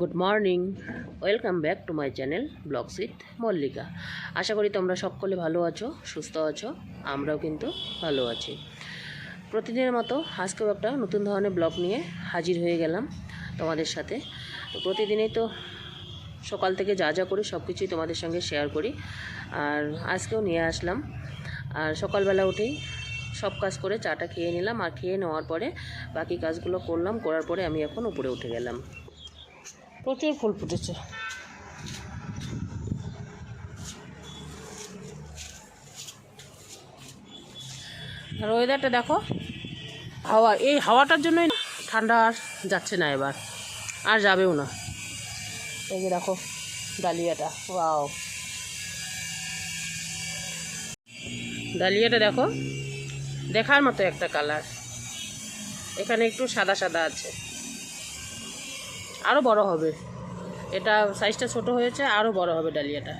Good morning welcome back to my channel vlogs with Mallika আশা করি তোমরা সকলে ভালো আছো, সুস্থ আছো, আমরাও কিন্তু ভালো আছি। প্রতিদিনের মতো আজকেও একটা নতুন ধরনের ব্লগ নিয়ে হাজির হয়ে গেলাম তোমাদের সাথে। প্রতিদিনই তো সকাল থেকে যা যা করি সব কিছুই তোমাদের সঙ্গে শেয়ার করি। আর আজকেও নিয়ে আসলাম। আর সকালবেলা উঠেই সব কাজ করে চাটা খেয়ে নিলাম। আর খেয়ে নেওয়ার পরে বাকি কাজগুলো করলাম। করার পরে আমি এখন উপরে উঠে গেলাম। প্রচুর ফুল ফুটেছে। আর ওয়েদারটা দেখো, হাওয়া, এই হাওয়াটার জন্যই ঠান্ডা আর যাচ্ছে না এবার, আর যাবেও না। এই যে দেখো, ডালিয়াটা, ওয়াও। ডালিয়াটা দেখো, দেখার মতো একটা কালার এখানে একটু সাদা সাদা আছে। আরও বড় হবে। এটা সাইজটা ছোট হয়েছে আরও বড় হবে ডালিয়াটা।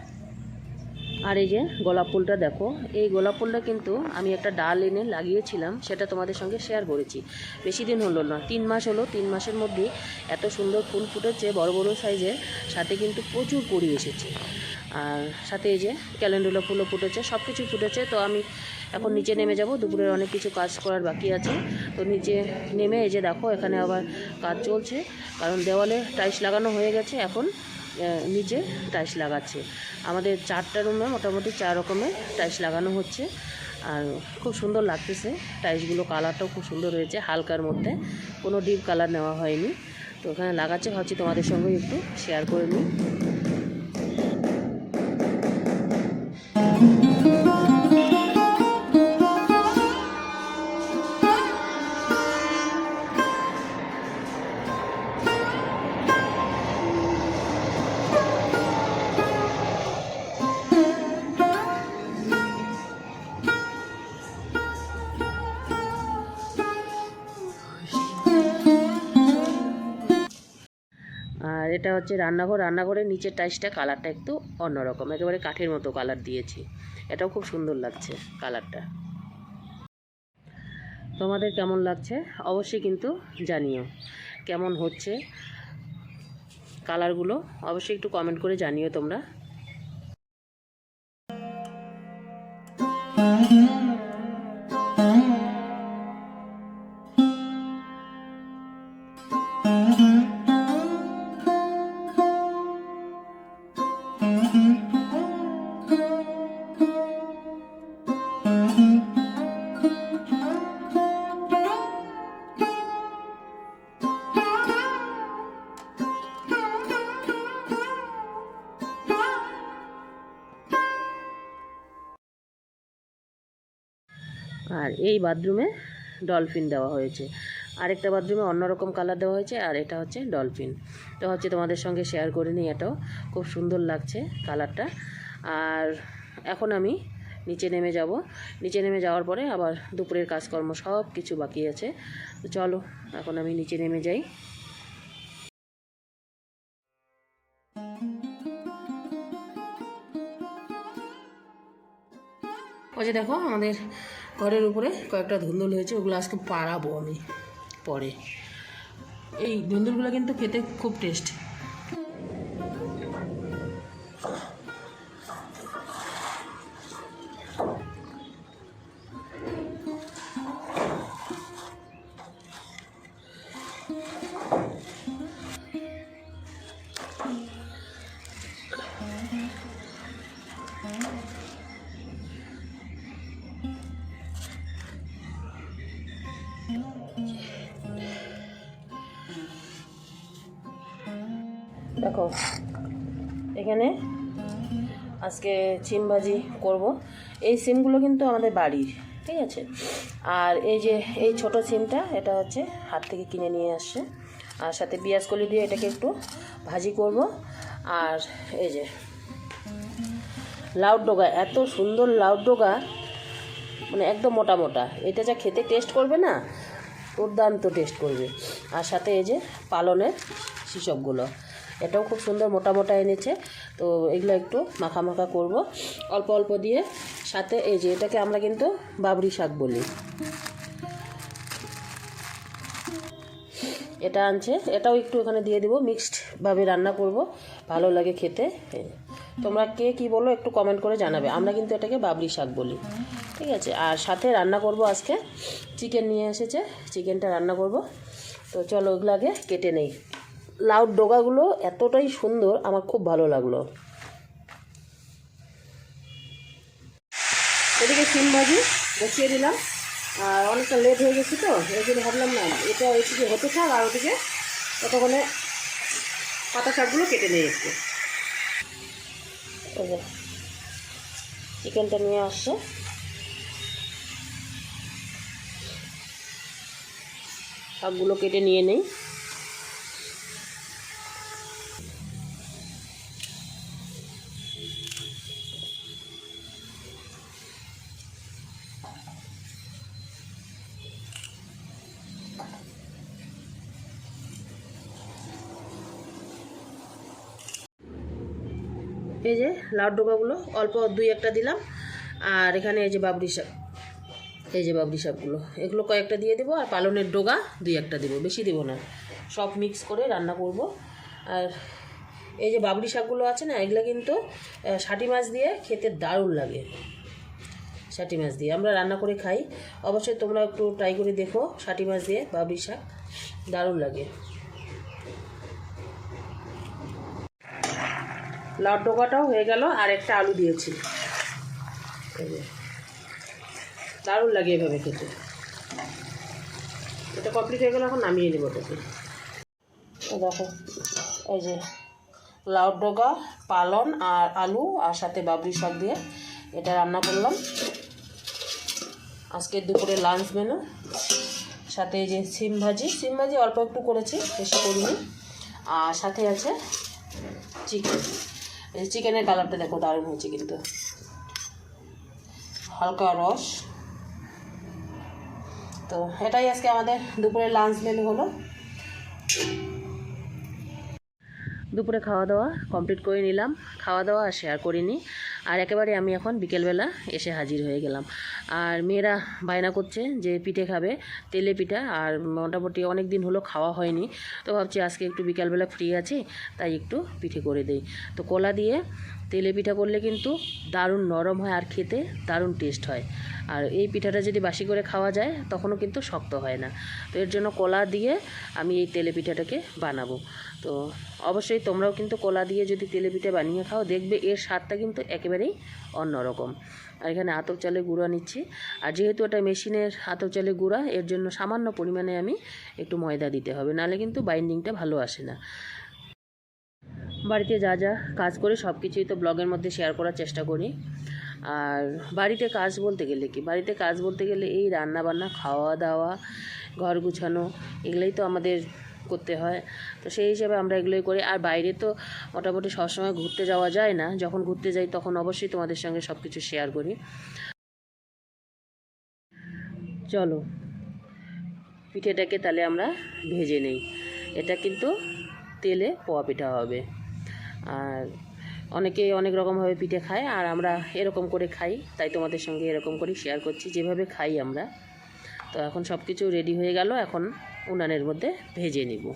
আর এই যে গোলাপ ফুলটা দেখো, এই গোলাপ ফুলটা কিন্তু আমি একটা ডাল এনে লাগিয়েছিলাম, সেটা তোমাদের সঙ্গে শেয়ার করেছি। বেশি দিন হলো না, তিন মাস হলো, তিন মাসের মধ্যে এত সুন্দর ফুল ফুটেছে, বড় বড় সাইজের সাথে কিন্তু প্রচুর কুড়ি এসেছে। আর সাথে এই যে ক্যালেন্ডুলা ফুলও ফুটেছে সব কিছু ফুটেছে, তো আমি এখন নিচে নেমে যাব, দুপুরের অনেক কিছু কাজ করার বাকি আছে। তো নিচে নেমে এই যে দেখো, এখানে আবার কাজ চলছে, কারণ দেওয়ালে টাইলস লাগানো হয়ে গেছে, এখন নিচে টাইলস লাগাচ্ছে। আমাদের চারটা রুমে মোটামুটি চার রকমের টাইলস লাগানো হচ্ছে, আর খুব সুন্দর লাগতেছে। টাইলসগুলো কালারটাও খুব সুন্দর হয়েছে, হালকার মধ্যে, কোনো ডিপ কালার নেওয়া হয়নি। তো ওখানে লাগাচ্ছে, ভাবছি তোমাদের সঙ্গে একটু শেয়ার করে নিই। এটা হচ্ছে রান্নাঘর। রান্নাঘরের নিচের টাইসটা কালারটা একটু অন্যরকম। একেবারে কাঠের মতো কালার দিয়েছি। এটাও খুব সুন্দর লাগছে কালারটা তোমাদের কেমন লাগছে? অবশ্যই কিন্তু জানিও। কেমন হচ্ছে কালারগুলো অবশ্যই একটু কমেন্ট করে জানিও তোমরা। আর এই বাথরুমে ডলফিন দেওয়া হয়েছে। আরেকটা বাথরুমে অন্যরকম কালার দেওয়া হয়েছে, আর এটা হচ্ছে ডলফিন। তো হচ্ছে তোমাদের সঙ্গে শেয়ার করে নিই এটাও। খুব সুন্দর লাগছে কালারটা আর এখন আমি নিচে নেমে যাব। নিচে নেমে যাওয়ার পরে আবার দুপুরের কাজকর্ম সব কিছু বাকি আছে। তো চলো, এখন আমি নিচে নেমে যাই। ওই যে দেখো, আমাদের ঘরের উপরে কয়েকটা ধুন্দুল হয়েছে, ওগুলো আজকে পাড়াবো আমি পরে। এই ধুন্দুলগুলো কিন্তু খেতে খুব টেস্ট দেখো, এখানে আজকে সিম ভাজি করব। এই সিমগুলো কিন্তু আমাদের বাড়ির, ঠিক আছে? আর এই যে, এই ছোট সিমটা এটা হচ্ছে হাত থেকে কিনে নিয়ে আসছে। আর সাথে পেঁয়াজ কলি দিয়ে এটাকে একটু ভাজি করব। আর এই যে, লাউ ডোগা, এত সুন্দর লাউ ডোগা মানে একদম মোটা মোটা। এটা যা খেতে টেস্ট করবে না, দুর্দান্ত টেস্ট করবে। আর সাথে এই যে পালনের শিশকগুলো এটাও খুব সুন্দর মোটা মোটা এনেছে। তো এগুলো একটু মাখা মাখা করব। অল্প অল্প দিয়ে সাথে এই যে এটাকে আমরা কিন্তু বাবরি শাক বলি। এটা আনছে। এটাও একটু এখানে দিয়ে দেবো। মিক্সডভাবে রান্না করব। ভালো লাগে খেতে। তোমরা কে কি বলো একটু কমেন্ট করে জানাবে। আমরা কিন্তু এটাকে বাবরি শাক বলি। ঠিক আছে? আর সাথে রান্না করব আজকে। চিকেন নিয়ে এসেছে। চিকেনটা রান্না করব। তো চলো ওগুলো আগে কেটে নেই। লাউড ডোগাগুলো এতটাই সুন্দর আমার খুব ভালো লাগল। এদিকে সিম ভাজি বসিয়ে দিলাম। আর অনেকটা লেট হয়ে গেছে তো এই জন্য ভাবলাম না এটা এদিকে হতে থাক আর ওদিকে ততক্ষণে পাতা শাকগুলো কেটে নিয়ে যে, চিকেনটা নিয়ে আসছে। শাকগুলো কেটে নিয়ে নেই। এই যে লাউ ডোকাগুলো, অল্প দুই একটা দিলাম। আর এখানে এই যে বাবরি শাক, এই যে বাবরি শাকগুলো, এগুলো কয়েকটা দিয়ে দেবো, আর পালনের ডোগা দুই একটা দেবো, বেশি দেবো না। সব মিক্স করে রান্না করব। আর এই যে বাবরি শাকগুলো আছে না, এগুলো কিন্তু ষাটি মাছ দিয়ে খেতে দারুণ লাগে। ষাটি মাছ দিয়ে আমরা রান্না করে খাই। অবশ্যই তোমরা একটু ট্রাই করে দেখো ষাটি মাছ দিয়ে বাবরি শাক দারুণ লাগে। লাউ ডোকাটাও হয়ে গেল, আর একটা আলু দিয়েছি। দারুণ লাগে এভাবে খেতে। এটা কমপ্লিট হয়ে গেলে এখন নামিয়ে নেব ওটাকে। তো দেখো, এই যে লাউ ডোকা, পালন আর আলু আর সাথে বাবরি শাক দিয়ে এটা রান্না করলাম। আজকে দুপুরে লাঞ্চ মেনু। সাথে এই যে সিম ভাজি। সিম ভাজি অল্প একটু করেছি, বেশি করিনি। আর সাথে আছে চিকেন। এই চিকেনের কালারটা দেখো, দারুণ হয়েছে কিন্তু। হালকা রস। তো এটাই আজকে আমাদের দুপুরের লাঞ্চ মেনু হলো। দুপুরে খাওয়া দাওয়া কমপ্লিট করে নিলাম। খাওয়া দাওয়া শেয়ার করিনি। আর একেবারে আমি এখন বিকেলবেলা এসে হাজির হয়ে গেলাম। আর মেয়েরা বায়না করছে যে পিঠে খাবে, তেলে পিঠা, আর মোটামুটি অনেক দিন হলো খাওয়া হয়নি। তো ভাবছি আজকে একটু বিকেলবেলা ফ্রি আছি, তাই একটু পিঠে করে দেই। তো কলা দিয়ে তেলে পিঠা করলে কিন্তু দারুণ নরম হয় আর খেতে দারুণ টেস্ট হয়। আর এই পিঠাটা যদি বাসি করে খাওয়া যায়, তখনও কিন্তু শক্ত হয় না। তো এর জন্য কলা দিয়ে আমি এই তেলে পিঠাটাকে বানাবো। তো অবশ্যই তোমরাও কিন্তু কলা দিয়ে যদি তেলে পিঠা বানিয়ে খাও, দেখবে এর স্বাদটা কিন্তু একেবারেই অন্যরকম। আর এখানে আতপ চালের গুঁড়া নিচ্ছি। আর যেহেতু এটা মেশিনের আতপ চালের গুঁড়া, এর জন্য সামান্য পরিমাণে আমি একটু ময়দা দিতে হবে। নাহলে কিন্তু বাইন্ডিংটা ভালো আসে না। বাড়িতে যা যা কাজ করে সব কিছুই তো ব্লগের মধ্যে শেয়ার করার চেষ্টা করি। আর বাড়িতে কাজ বলতে গেলে কি? বাড়িতে কাজ বলতে গেলে এই রান্না বান্না খাওয়া দাওয়া ঘর গুছানো, এগুলোই তো আমাদের করতে হয়। তো সেই হিসাবে আমরা এগুলোই করি। আর বাইরে তো মোটামুটি সবসময় ঘুরতে যাওয়া যায় না। যখন ঘুরতে যাই তখন অবশ্যই তোমাদের সঙ্গে সব কিছু শেয়ার করি। চলো, পিঠেটাকে তাহলে আমরা ভেজে নেই। এটা কিন্তু তেলে পোয়া পিঠা হবে। আর অনেকে অনেক রকমভাবে পিঠে খায়, আর আমরা এরকম করে খাই, তাই তোমাদের সঙ্গে এরকম করে শেয়ার করছি, যেভাবে খাই আমরা। তো এখন সব কিছু রেডি হয়ে গেল, এখন উনানের মধ্যে ভেজে নিব।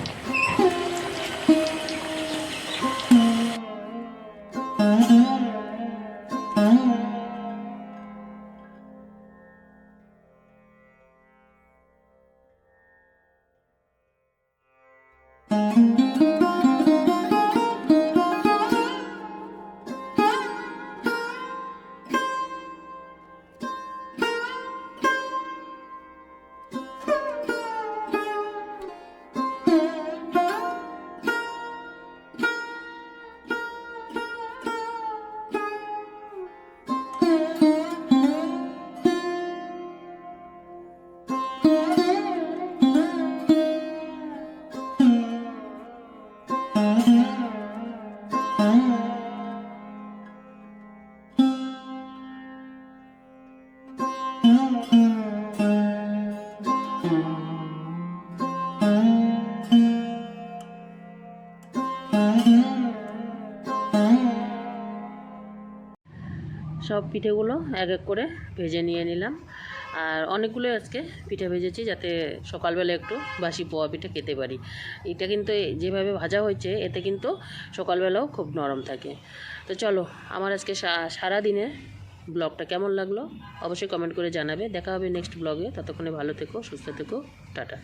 Oh. সব পিঠেগুলো এক এক করে ভেজে নিয়ে নিলাম। আর অনেকগুলো আজকে পিঠে ভেজেছি যাতে সকালবেলা একটু বাসি পোয়া পিঠে খেতে পারি। এটা কিন্তু যেভাবে ভাজা হয়েছে, এতে কিন্তু সকালবেলাও খুব নরম থাকে। তো চলো, আমার আজকে সারা দিনে ব্লগটা কেমন লাগল? অবশ্যই কমেন্ট করে জানাবে। দেখা হবে নেক্সট ব্লগে। ততক্ষণে ভালো থেকো, সুস্থ থেকো। টাটা।